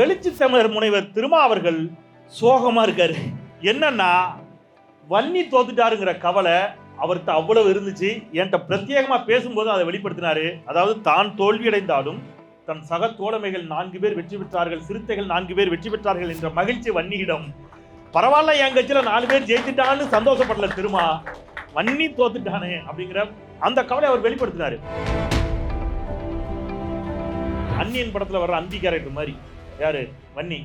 எழுச்சி தமிழர் முனைவர் திருமா அவர்கள் சோகமாக இருக்காரு. என்னன்னா வன்னி தோத்துட்டாருங்கிற கவலை அவர்கிட்ட அவ்வளவு இருந்துச்சு. என்கிட்ட பிரத்யேகமாக பேசும்போது அதை வெளிப்படுத்தினாரு. அதாவது தான் தோல்வியடைந்தாலும் தன் சக தோழமைகள் நான்கு பேர் வெற்றி பெற்றார்கள் சிறுத்தைகள் நான்கு பேர் வெற்றி பெற்றார்கள் என்ற மகிழ்ச்சி வன்னியிடம் பரவாயில்ல என் கட்சியில் நாலு பேர் ஜெயித்துட்டான்னு சந்தோஷப்படல திருமா. வன்னி தோத்துட்டானே அப்படிங்கிற அந்த கவலை அவர் வெளிப்படுத்தினாரு. அன்னியன் படத்தில் வர்ற அந்தி கேரக்டர் மாதிரி. யார்? வன்னி.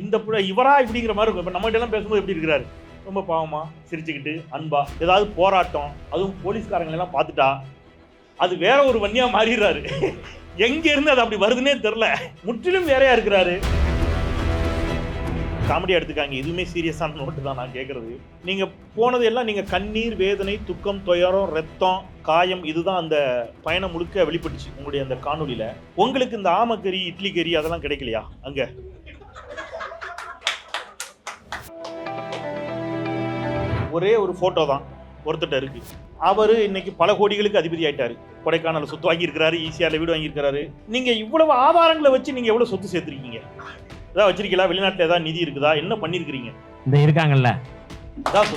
இந்த புள்ள இவரா இப்படிங்கிற மாதிரி இருக்கும். இப்போ நம்மகிட்ட எல்லாம் பேசும்போது எப்படி இருக்கிறாரு? ரொம்ப பாவமா சிரிச்சுக்கிட்டு அன்பா ஏதாவது போராட்டம் அதுவும் போலீஸ்காரங்களெல்லாம் பார்த்துட்டா அது வேற ஒரு வன்னியாக மாறிடுறாரு. எங்கேருந்து அது அப்படி வருதுன்னே தெரில முற்றிலும் வேறையா இருக்கிறாரு. காமெடியாக எடுத்துக்காங்க. எதுவுமே சீரியஸான நோட்டு தான் நான் கேட்குறது நீங்கள் போனது எல்லாம் நீங்கள் கண்ணீர் வேதனை துக்கம் துயரம் ரத்தம் காயம் இதுதான் அந்த பயணம் முழுக்க வெளிப்பட்டுச்சு உங்களுடைய அந்த காணொலியில் உங்களுக்கு இந்த ஆமக்கறி இட்லி கறி அதெல்லாம் கிடைக்கலையா? அங்கே. ஒரே ஒரு ஃபோட்டோ தான் ஒருத்தட்ட இருக்கு. அவர் இன்னைக்கு பல கோடிகளுக்கு அதிபதி ஆயிட்டாரு. கொடைக்கானல் சொத்து வாங்கியிருக்கிறாரு ஈஸியால வீடு வாங்கியிருக்கிறாரு. நீங்கள் இவ்வளவு ஆதாரங்களை வச்சு நீங்கள் எவ்வளோ சொத்து சேர்த்திருக்கீங்க? ஏதாவது வச்சிருக்கீங்களா? வெளிநாட்டுல ஏதாவது நிதி இருக்குதா? என்ன பண்ணிருக்கிறீங்க? இந்த இருக்காங்கல்ல. அதான்.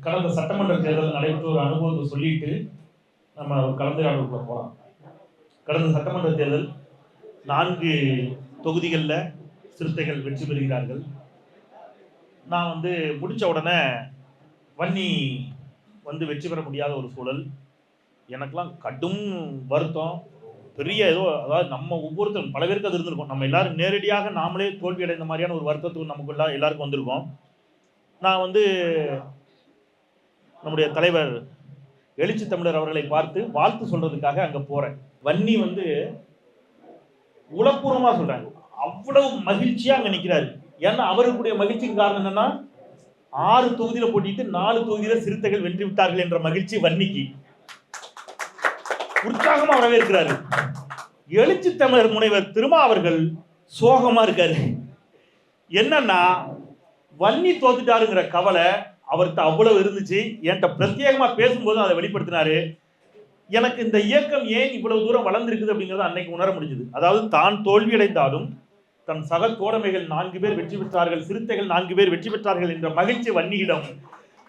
கடந்த சட்டமன்ற தேர்தல் நடைபெற்ற ஒரு அனுபவத்தை சொல்லிட்டு நம்ம ஒரு கலந்துரையாடலுக்குள்ள போகலாம் கடந்த சட்டமன்ற தேர்தல் நான்கு தொகுதிகளில் சிறுத்தைகள் வெற்றி பெறுகிறார்கள். நான் வந்து முடிச்ச உடனே வன்னி வந்து வெற்றி பெற முடியாத ஒரு சூழல். எனக்கெல்லாம் கடும் வருத்தம். பெரிய ஏதோ அதாவது நம்ம ஒவ்வொருத்தரும் பல பேருக்கு அது இருந்திருக்கும். நம்ம எல்லாரும் நேரடியாக நாமளே தோல்வி அடைந்த மாதிரியான ஒரு வருத்தத்துக்கு நமக்குள்ள எல்லாருக்கும் வந்திருக்கோம். நான் வந்து நம்முடைய தலைவர் எழுச்சி தமிழர் அவர்களை பார்த்து வாழ்த்து சொல்றதுக்காக அங்கே போறேன். வன்னி வந்து உளப்பூர்வமாக சொல்றாங்க அவ்வளவு மகிழ்ச்சியாக அங்கே நிற்கிறாரு ஏன்னா அவருக்குடைய மகிழ்ச்சிக்கு காரணம் என்னன்னா ஆறு தொகுதியில போட்டிட்டு நாலு தொகுதியில சிறுத்தைகள் வெற்றி விட்டார்கள் என்ற மகிழ்ச்சி வன்னிக்கு. உற்சாகமா வரவேற்கிறாரு. எழுச்சி தமிழர் முனைவர் திருமா அவர்கள் சோகமா இருக்காரு. என்னன்னா வன்னி தோத்துட்டாருங்கிற கவலை அவர்கிட்ட அவ்வளவு இருந்துச்சு. என்கிட்ட பிரத்யேகமா பேசும்போது அதை வெளிப்படுத்தினாரு. எனக்கு இந்த இயக்கம் ஏன் இவ்வளவு தூரம் வளர்ந்துருக்குது அப்படிங்கிறத அன்னைக்கு உணர முடிஞ்சது. அதாவது தான் தோல்வியடைந்தாலும் தன் சக தோழமைகள் நான்கு பேர் வெற்றி பெற்றார்கள் சிறுத்தைகள் நான்கு பேர் வெற்றி பெற்றார்கள் என்ற மகிழ்ச்சி வன்னியிடம்.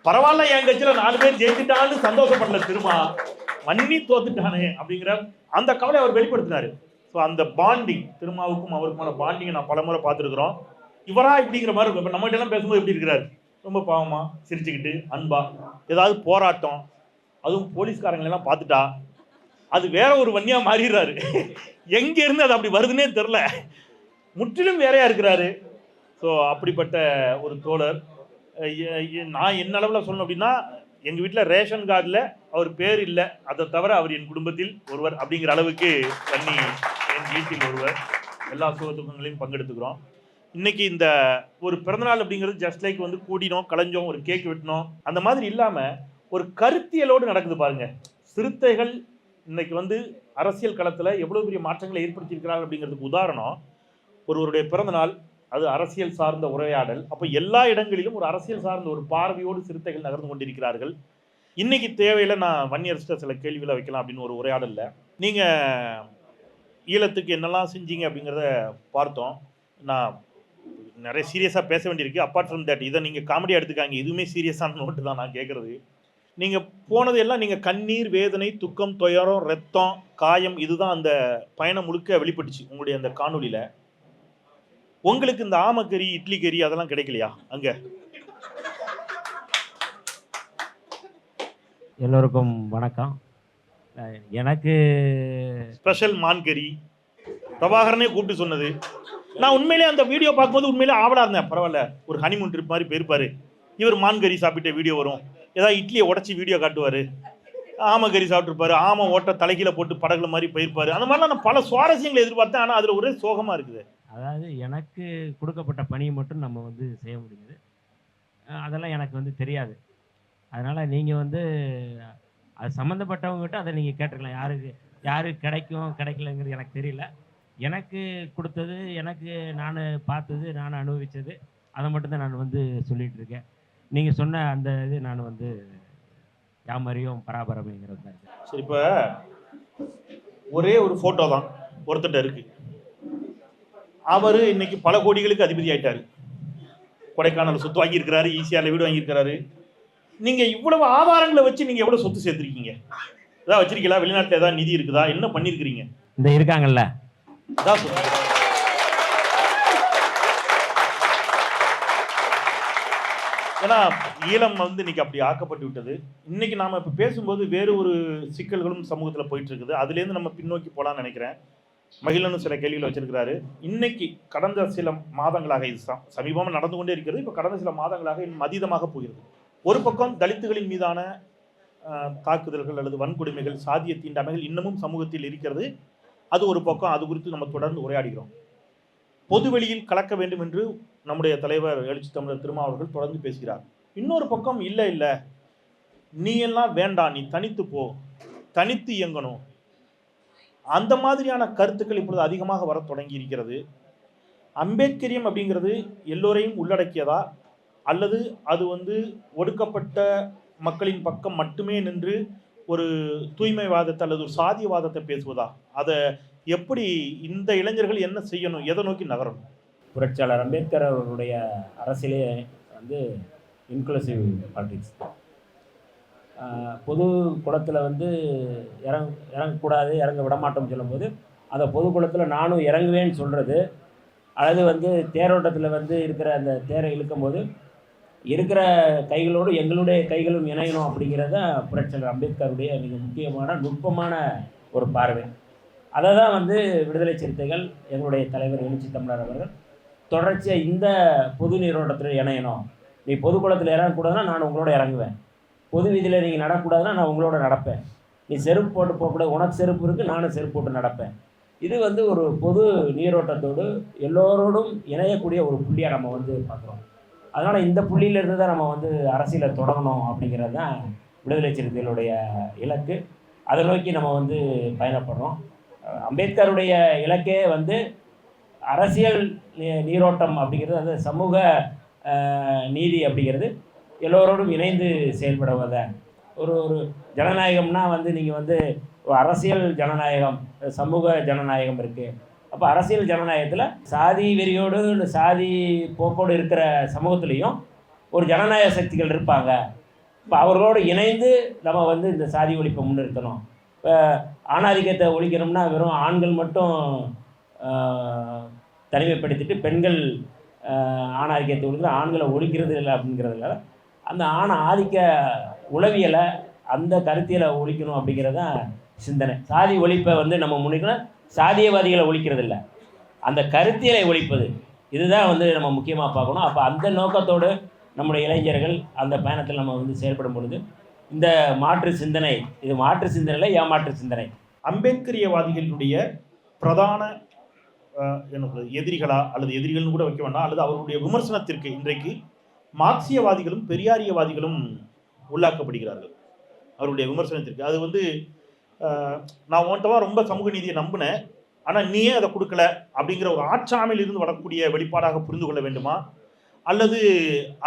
பரவாயில்ல என் கட்சியில நாலு பேர் ஜெயிச்சுட்டான்னு சந்தோஷப்படல திருமா. வன்னி தோத்துட்டானே அப்படிங்கிற அந்த கவலை அவர் வெளிப்படுத்தினாரு. ஸோ அந்த பாண்டிங் திருமாவுக்கும் அவருக்குமான பாண்டிங்கை நான் பலமுறை பார்த்துருக்குறோம். இவரா இப்படிங்கிற மாதிரி இருக்கும். இப்போ நம்மகிட்ட எல்லாம் பேசும்போது எப்படி இருக்கிறாரு? ரொம்ப பாவமா சிரிச்சுக்கிட்டு அன்பா ஏதாவது போராட்டம் அதுவும் போலீஸ்காரங்களெல்லாம் பார்த்துட்டா அது வேற ஒரு வன்னியா மாறிடுறாரு. எங்க இருந்து அது அப்படி வருதுன்னே தெரில முற்றிலும் வேறையாக இருக்கிறாரு. ஸோ அப்படிப்பட்ட ஒரு தோழர். நான் என்ன அளவில் சொல்லணும் அப்படின்னா எங்கள் வீட்டில் ரேஷன் கார்டில் அவர் பேர் இல்லை. அதை தவிர அவர் என் குடும்பத்தில் ஒருவர் அப்படிங்கிற அளவுக்கு தண்ணி என் வீட்டில் ஒருவர். எல்லா சுகத்துக்கங்களையும் பங்கெடுத்துக்கிறோம். இன்னைக்கு இந்த ஒரு பிறந்தநாள் அப்படிங்கிறது ஜஸ்ட் லைக் வந்து கூடினோம் கலைஞ்சோம் ஒரு கேக் வெட்டினோம். அந்த மாதிரி இல்லாமல் ஒரு கருத்தியலோடு நடக்குது பாருங்க. சிறுத்தைகள் இன்னைக்கு வந்து அரசியல் களத்தில் எவ்வளோ பெரிய மாற்றங்களை ஏற்படுத்தியிருக்கிறார்கள் அப்படிங்கிறதுக்கு உதாரணம். ஒருவருடைய பிறந்தநாள் அது அரசியல் சார்ந்த உரையாடல். அப்போ எல்லா இடங்களிலும் ஒரு அரசியல் சார்ந்த ஒரு பார்வையோடு சிறுத்தைகள் நகர்ந்து கொண்டிருக்கிறார்கள். இன்னைக்கு தேவையில்லை நான் வன்னியரசிட்ட சில கேள்விகளை வைக்கலாம் அப்படின்னு ஒரு உரையாடலில். நீங்கள் ஈழத்துக்கு என்னெல்லாம் செஞ்சீங்க அப்படிங்கிறத பார்த்தோம். நான் நிறைய சீரியஸாக பேச வேண்டியிருக்கு. அப்பார்ட் ஃப்ரம் தட் இதை நீங்கள் காமெடியாக எடுத்துக்காங்க. எதுவுமே சீரியஸான நோட்டு தான் நான் கேட்குறது. நீங்கள் போனது எல்லாம் நீங்கள் கண்ணீர் வேதனை துக்கம் துயரம் ரத்தம் காயம் இதுதான் அந்த பயணம் முழுக்க வெளிப்பட்டுச்சு உங்களுடைய அந்த காணொளியில். உங்களுக்கு இந்த ஆமக்கறி இட்லி கறி அதெல்லாம் கிடைக்கலையா? அங்க. எல்லோருக்கும் வணக்கம். எனக்கு ஸ்பெஷல் மான் கறி. பிரபாகரனே கூப்பிட்டு சொன்னது. நான் உண்மையிலே அந்த வீடியோ பார்க்கும்போது உண்மையிலே ஆவலா இருந்தேன். பரவாயில்ல ஒரு ஹனிமூன் ட்ரிப் மாதிரி போயிருப்பாரு. இவர் மான் கறி சாப்பிட்ட வீடியோ வரும். ஏதாவது இட்லியை உடச்சி வீடியோ காட்டுவார். ஆமை கறி சாப்பிட்ருப்பாரு ஆமை ஓட்ட தலைகீழ போட்டு படகுல மாதிரி போயிருப்பாரு. அந்த மாதிரிலாம் நான் பல சுவாரஸ்யங்களை எதிர்பார்த்தேன். ஆனால் அதில் ஒரே சோகமாக இருக்குது. அதாவது எனக்கு கொடுக்கப்பட்ட பணியை மட்டும் நம்ம வந்து செய்ய முடியுது அதெல்லாம் எனக்கு வந்து தெரியாது. அதனால் நீங்கள் வந்து அது சம்மந்தப்பட்டவங்ககிட்ட அதை நீங்கள் கேட்டுக்கலாம். யாருக்கு யாரு கிடைக்கும் கிடைக்கலங்கிறது எனக்கு தெரியல. எனக்கு கொடுத்தது எனக்கு நான் பார்த்தது நான் அனுபவித்தது அதை மட்டும்தான் நான் வந்து சொல்லிகிட்ருக்கேன் இருக்கேன். நீங்கள் சொன்ன அந்த இது நான் வந்து யாமறியும் பராபரமைங்கிறது தான் சரி இப்போ ஒரே ஒரு ஃபோட்டோ தான் ஒருத்தட்ட இருக்குது அவர் இன்னைக்கு பல கோடிகளுக்கு அதிபதி ஆயிட்டாரு. கொடைக்கானல் சொத்து வாங்கியிருக்கிறாரு ஈசிஆரில் வீடு வாங்கியிருக்கிறாரு. நீங்கள் இவ்வளவு ஆதாரங்களை வச்சு நீங்கள் எவ்வளோ சொத்து சேர்த்துருக்கீங்க? ஏதாவது வச்சிருக்கீங்களா? வெளிநாட்டில் ஏதாவது நிதி இருக்குதா? என்ன பண்ணியிருக்கிறீங்க? இந்த இருக்காங்கல்ல. அதான். ஏன்னா ஈழம் வந்து இன்னைக்கு அப்படி ஆக்கப்பட்டு விட்டது. இன்னைக்கு நாம இப்ப பேசும்போது வேறு ஒரு சிக்கல்களும் சமூகத்துல போயிட்டு இருக்குது. அதுலேருந்து நம்ம பின்னோக்கி போலாம்னு நினைக்கிறேன். மகிழன்னு சில கேள்விகளை வச்சிருக்கிறாரு. இன்னைக்கு கடந்த சில மாதங்களாக இது சமீபமாக நடந்து கொண்டே இருக்கிறது. இப்போ கடந்த சில மாதங்களாக இன்னும் அதீதமாக போகிறது. ஒரு பக்கம் தலித்துகளின் மீதான தாக்குதல்கள் அல்லது வன்கொடுமைகள் சாதிய தீண்டாமைகள் இன்னமும் சமூகத்தில் இருக்கிறது. அது ஒரு பக்கம் அது குறித்து நம்ம தொடர்ந்து உரையாடுகிறோம். பொது வெளியில் கலக்க வேண்டும் என்று நம்முடைய தலைவர் எழுச்சி தமிழர் திருமாவர்கள் தொடர்ந்து பேசுகிறார். இன்னொரு பக்கம் இல்லை இல்லை. நீ எல்லாம் வேண்டாம். நீ தனித்து போ. தனித்து இயங்கணும். அந்த மாதிரியான கருத்துக்கள் இப்பொழுது அதிகமாக வரத் தொடங்கி இருக்கிறது அம்பேத்கரியம் அப்படிங்கிறது எல்லோரையும் உள்ளடக்கியதா? அல்லது அது வந்து ஒடுக்கப்பட்ட மக்களின் பக்கம் மட்டுமே நின்று ஒரு தூய்மைவாதத்தை அல்லது ஒரு சாதியவாதத்தை பேசுவதா? அதை எப்படி இந்த இளைஞர்கள் என்ன செய்யணும்? எதை நோக்கி நகரணும்? புரட்சியாளர் அம்பேத்கர் அவருடைய அரசியலே வந்து இன்க்ளூசிவ் பாலிடிக்ஸ் பொது குளத்தில் வந்து இறங் இறங்கக்கூடாது இறங்க விடமாட்டோம்னு சொல்லும்போது அந்த பொது குளத்தில் நானும் இறங்குவேன்னு சொல்கிறது அல்லது வந்து தேரோட்டத்தில் வந்து இருக்கிற அந்த தேரை இழுக்கும்போது இருக்கிற கைகளோடு எங்களுடைய கைகளும் இணையணும் அப்படிங்கிறத புரட்சியாளர் அம்பேத்கருடைய மிக முக்கியமான நுட்பமான ஒரு பார்வை. அதை தான் வந்து விடுதலை சிறுத்தைகள் எங்களுடைய தலைவர் எழுச்சி தமிழர் அவர்கள் தொடர்ச்சியாக இந்த பொது நீரோட்டத்தில் இணையணும். நீ பொதுக்குளத்தில் இறங்கக்கூடாதுன்னா நான் உங்களோட இறங்குவேன். பொது வீதியில் நீங்கள் நடக்கூடாதுன்னா நான் உங்களோட நடப்பேன். நீ செருப்பு போட்டு போகக்கூடாது உனக்கு செருப்பு இருக்குது நானும் செருப்பு போட்டு நடப்பேன். இது வந்து ஒரு பொது நீரோட்டத்தோடு எல்லோரோடும் இணையக்கூடிய ஒரு புள்ளியாக நம்ம வந்து பார்க்குறோம். அதனால் இந்த புள்ளியிலிருந்து தான் நம்ம வந்து அரசியலை தொடங்கணும் அப்படிங்கிறது தான் விடுதலை சிறுத்தைகளுடைய இலக்கு. அதை நோக்கி நம்ம வந்து பயணப்படுறோம். அம்பேத்கருடைய இலக்கே வந்து அரசியல் நீரோட்டம் அப்படிங்கிறது அந்த சமூக நீதி அப்படிங்கிறது எல்லோரோடும் இணைந்து செயல்படுவதை. ஒரு ஒரு ஜனநாயகம்னா வந்து நீங்கள் வந்து அரசியல் ஜனநாயகம் சமூக ஜனநாயகம் இருக்குது அப்போ அரசியல் ஜனநாயகத்தில் சாதி வெறியோடு இந்த சாதி போக்கோடு இருக்கிற சமூகத்துலேயும் ஒரு ஜனநாயக சக்திகள் இருப்பாங்க. இப்போ அவர்களோடு இணைந்து நம்ம வந்து இந்த சாதி ஒழிப்பை முன்னிறுத்தணும். இப்போ ஆணாதிக்கத்தை ஒழிக்கணும்னா வெறும் ஆண்கள் மட்டும் தனிமைப்படுத்திட்டு பெண்கள் ஆணாதிக்கத்தை ஒழிக்கிற ஆண்களை ஒழிக்கிறது இல்லை அப்படிங்கிறதுனால அந்த ஆணை ஆதிக்க உளவியலை அந்த கருத்தியலை ஒழிக்கணும் அப்படிங்கிறது தான் சிந்தனை. சாதி ஒழிப்பை வந்து நம்ம முன்னிக்கணும். சாதியவாதிகளை ஒழிக்கிறது இல்லை. அந்த கருத்தியலை ஒழிப்பது இதுதான் வந்து நம்ம முக்கியமாக பார்க்கணும். அப்போ அந்த நோக்கத்தோடு நம்முடைய இளைஞர்கள் அந்த பயணத்தில் நம்ம வந்து செயல்படும் பொழுது இந்த மாற்று சிந்தனை இது மாற்று சிந்தனை ஏமாற்று சிந்தனை. அம்பேத்கரியவாதிகளுடைய பிரதான என்ன சொல்றது எதிரிகளா அல்லது எதிரிகள்னு கூட வைக்க வேண்டாம். அல்லது அவர்களுடைய விமர்சனத்திற்கு இன்றைக்கு மார்க்சியவாதிகளும் பெரியாரியவாதிகளும் உள்ளாக்கப்படுகிறார்கள். அவருடைய விமர்சனத்திற்கு. அது வந்து நான் உன்ட்டவா ரொம்ப சமூக நீதியை நம்பினேன். ஆனால் நீயே அதை கொடுக்கல அப்படிங்கிற ஒரு ஆட்சாமையில் இருந்து வரக்கூடிய வெளிப்பாடாக புரிந்து கொள்ள வேண்டுமா? அல்லது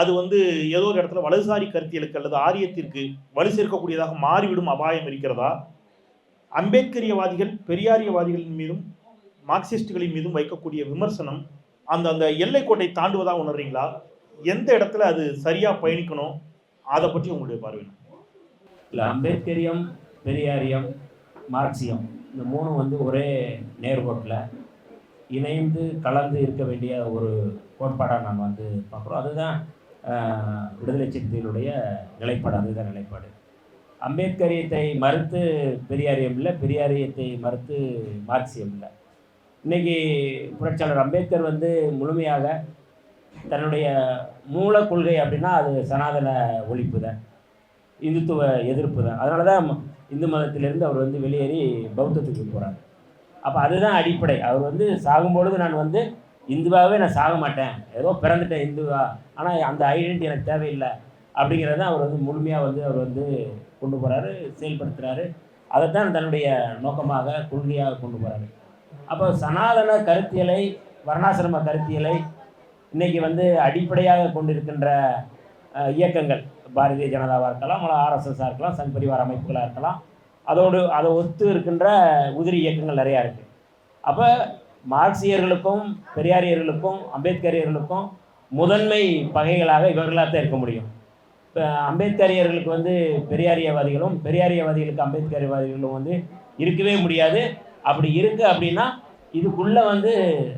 அது வந்து ஏதோ ஒரு இடத்துல வலதுசாரி கருத்தியலுக்கு அல்லது ஆரியத்திற்கு வலு சேர்க்கக்கூடியதாக மாறிவிடும் அபாயம் இருக்கிறதா? அம்பேத்கரியவாதிகள் பெரியாரியவாதிகளின் மீதும் மார்க்சிஸ்டுகளின் மீதும் வைக்கக்கூடிய விமர்சனம் அந்த அந்த எல்லைக்கோட்டை தாண்டுவதாக உணர்றீங்களா? எந்த இடத்துல அது சரியாக பயணிக்கணும் அதை பற்றி உங்களுடைய பார்வை இல்லை அம்பேத்கரியம் பெரியாரியம் மார்க்சியம் இந்த மூணும் வந்து ஒரே நேர்கோட்டில் இணைந்து கலந்து இருக்க வேண்டிய ஒரு கோட்பாடாக நாம் வந்து பார்க்குறோம். அதுதான் விடுதலை சிறுத்தைகளுடைய நிலைப்பாடு அதுதான் நிலைப்பாடு. அம்பேத்கரியத்தை மறுத்து பெரியாரியம் இல்லை பெரியாரியத்தை மறுத்து மார்க்சியம் இல்லை. இன்றைக்கி புரட்சியாளர் அம்பேத்கர் வந்து முழுமையாக தன்னுடைய மூல கொள்கை அப்படின்னா அது சனாதன ஒழிப்பு தான். இந்துத்துவ எதிர்ப்பு தான். அதனால தான் இந்து மதத்திலிருந்து அவர் வந்து வெளியேறி பௌத்தத்துக்கு போகிறார் அப்போ அதுதான் அடிப்படை. அவர் வந்து சாகும்பொழுது நான் வந்து இந்துவாகவே நான் சாக மாட்டேன். ஏதோ பிறந்துட்டேன் இந்துவா. ஆனால் அந்த ஐடென்டி எனக்கு தேவையில்லை அப்படிங்கிறத அவர் வந்து முழுமையாக வந்து அவர் வந்து கொண்டு போகிறாரு செயல்படுத்துகிறாரு அதைத்தான் தன்னுடைய நோக்கமாக கொள்கையாக கொண்டு போகிறாரு அப்போ சனாதன கருத்தியலை வர்ணாசிரம கருத்தியலை இன்றைக்கி வந்து அடிப்படையாக கொண்டிருக்கின்ற இயக்கங்கள் பாரதிய ஜனதாவாக இருக்கலாம் அல்ல ஆர்எஸ்எஸ்ஸாக இருக்கலாம் சங் பரிவார அமைப்புகளாக இருக்கலாம். அதோடு அதை ஒத்து இருக்கின்ற உதிரி இயக்கங்கள் நிறையா இருக்குது அப்போ மார்க்சியர்களுக்கும் பெரியாரியர்களுக்கும் அம்பேத்கரியர்களுக்கும் முதன்மை பகைகளாக இவர்களாக தான் இருக்க முடியும். இப்போ அம்பேத்கரியர்களுக்கு வந்து பெரியாரியவாதிகளும் பெரியாரியவாதிகளுக்கு அம்பேத்கரியவாதிகளும் வந்து இருக்கவே முடியாது. அப்படி இருக்குது அப்படின்னா இதுக்குள்ள வந்து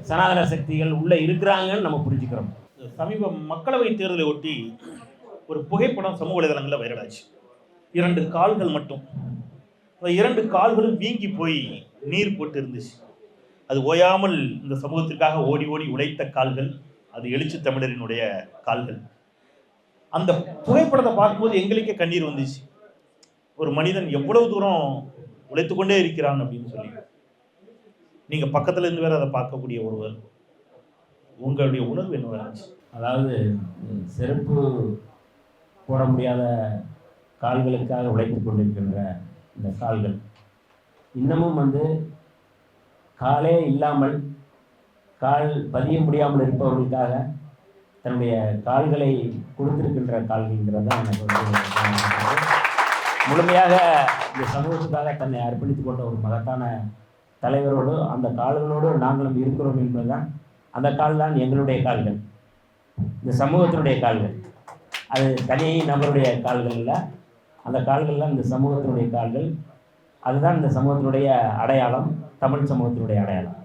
சனாதன சக்திகள் உள்ள இருக்கிறாங்கன்னு நம்ம புரிஞ்சுக்கிறோம். சமீப மக்களவை தேர்தலை ஒட்டி ஒரு புகைப்படம் சமூக வலைதளங்களில் வைரலாச்சு இரண்டு கால்கள் மட்டும். அந்த இரண்டு கால்களும் வீங்கி போய் நீர் போட்டு இருந்துச்சு. அது ஓயாமல் இந்த சமூகத்திற்காக ஓடி ஓடி உழைத்த கால்கள் அது எழுச்சி தமிழரினுடைய கால்கள். அந்த புகைப்படத்தை பார்க்கும்போது எங்களுக்கே கண்ணீர் வந்துச்சு. ஒரு மனிதன் எவ்வளவு தூரம் உழைத்து கொண்டே இருக்கிறான் அப்படின்னு சொல்லி. நீங்கள் பக்கத்தில் இருந்து வேறு அதை பார்க்கக்கூடிய ஒருவர் உங்களுடைய உணர்வு என்னவா அதாவது செருப்பு போட முடியாத கால்களுக்காக உழைத்து கொண்டிருக்கின்ற இந்த கால்கள் இன்னமும் வந்து காலே இல்லாமல் கால் பதிய முடியாமல் இருப்பவர்களுக்காக தன்னுடைய கால்களை கொடுத்திருக்கின்ற கால்கள்ங்கிறது தான் எனக்கு வந்து முழுமையாக இந்த சமூகத்துக்காக தன்னை அர்ப்பணித்துக் கொண்ட ஒரு மகத்தான தலைவரோடு அந்த கால்களோடு நாங்களும் இருக்கிறோம் என்பதுதான். அந்த கால் தான் எங்களுடைய கால்கள். இந்த சமூகத்தினுடைய கால்கள். அது தனி நபருடைய கால்கள் அந்த கால்கள்லாம் இந்த சமூகத்தினுடைய கால்கள். அதுதான் இந்த சமூகத்தினுடைய அடையாளம். தமிழ் சமூகத்தினுடைய அடையாளம்.